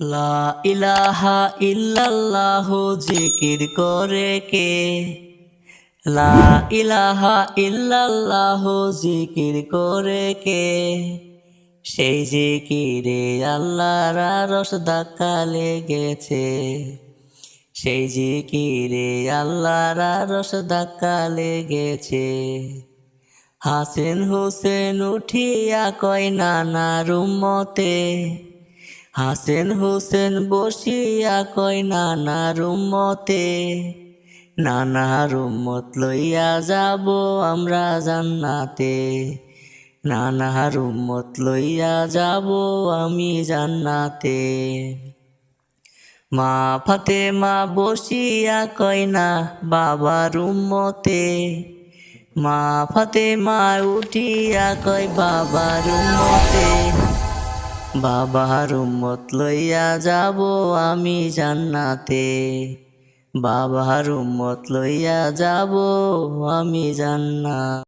লা ইলাহা ইল্লাল্লাহ জিকির করে কে? লা ইলাহা ইল্লাল্লাহ জিকির করে কে? সেই জিকিরে আল্লাহর রস ধাক্কা লেগেছে। সেই জিকিরে আল্লাহর রস ধাক্কা লেগেছে। হাসেন হুসেন উঠিয়া কয় নানা রুমতে হাসেন হুসেন বসিয়া কয় নানা রুমতে নানা রুমত লইয়া যাব আমরা জান্নাতে। নানা রুমত লইয়া যাব আমি জান্নাতে। মা ফাতে মা বসিয়া কয় না বাবা রুমতে মা ফাতে মা উঠিয়া কয় বাবা রুমতে বাবার উম্মত লইয়া যাব আমি জান্নাতে। বাবার উম্মত লইয়া যাব আমি জান্নাত।